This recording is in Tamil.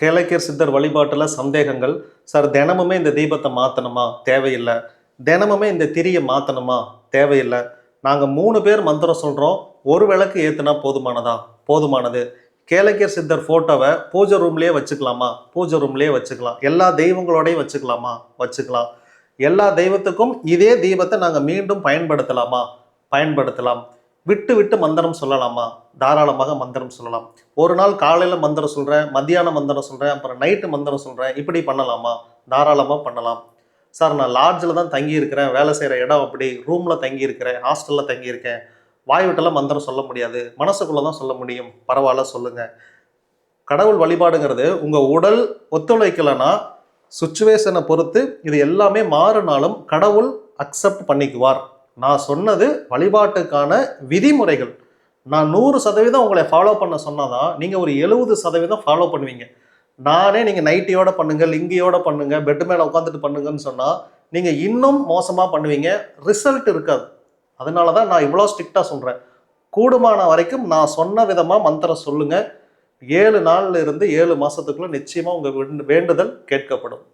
கேளக்கியர் சித்தர் வழிபாட்டில் சந்தேகங்கள். சார் தினமுமே இந்த தீபத்தை மாற்றணுமா தேவையில்லை. தினமுமே இந்த திரியை மாற்றணுமா தேவையில்லை. நாங்கள் மூணு பேர் மந்திரம் சொல்கிறோம் ஒரு விளக்கு ஏற்றுனா போதுமானதா? போதுமானது. கேளக்கியர் சித்தர் ஃபோட்டோவை பூஜை ரூம்லேயே வச்சுக்கலாமா? பூஜை ரூம்லேயே வச்சுக்கலாம். எல்லா தெய்வங்களோடையும் வச்சுக்கலாமா? வச்சுக்கலாம். எல்லா தெய்வத்துக்கும் இதே தீபத்தை நாங்கள் மீண்டும் பயன்படுத்தலாமா? பயன்படுத்தலாம். விட்டு விட்டு மந்திரம் சொல்லலாமா? தாராளமாக மந்திரம் சொல்லலாம். ஒரு நாள் காலையில் மந்திரம் சொல்கிறேன் மத்தியானம் மந்திரம் சொல்கிறேன் அப்புறம் நைட்டு மந்திரம் சொல்கிறேன் இப்படி பண்ணலாமா? தாராளமாக பண்ணலாம். சார் நான் லாட்ஜில் தான் தங்கியிருக்கிறேன். வேலை செய்கிற இடம் அப்படி. ரூமில் தங்கியிருக்கிறேன். ஹாஸ்டலில் தங்கியிருக்கேன். வாய்விட்டெல்லாம் மந்திரம் சொல்ல முடியாது. மனசுக்குள்ளே தான் சொல்ல முடியும். பரவாயில்ல சொல்லுங்கள் கடவுள் வழிபாடுங்கிறது உங்கள் உடல் ஒத்துழைக்கலைன்னா சுச்சுவேஷனை பொறுத்து இது எல்லாமே மாறினாலும் கடவுள் அக்செப்ட் பண்ணிக்குவார். நான் சொன்னது வழிபாட்டுக்கான விதிமுறைகள். நான் நூறு சதவீதம் உங்களை ஃபாலோ பண்ண சொன்னாதான் நீங்கள் ஒரு எழுபது சதவீதம் ஃபாலோ பண்ணுவீங்க. நானே நீங்கள் நைட்டியோட பண்ணுங்கள் லிங்கியோட பண்ணுங்கள் பெட் மேலே உட்காந்துட்டு பண்ணுங்கன்னு சொன்னால் நீங்கள் இன்னும் மோசமாக பண்ணுவீங்க. ரிசல்ட் இருக்காது. அதனால தான் நான் இவ்வளோ ஸ்ட்ரிக்டாக சொல்கிறேன் கூடுமான வரைக்கும் நான் சொன்ன விதமாக மந்திரம் சொல்லுங்கள் ஏழு நாளில் இருந்து ஏழு மாதத்துக்குள்ளே நிச்சயமாக உங்கள் வேண்டுதல் கேட்கப்படும்.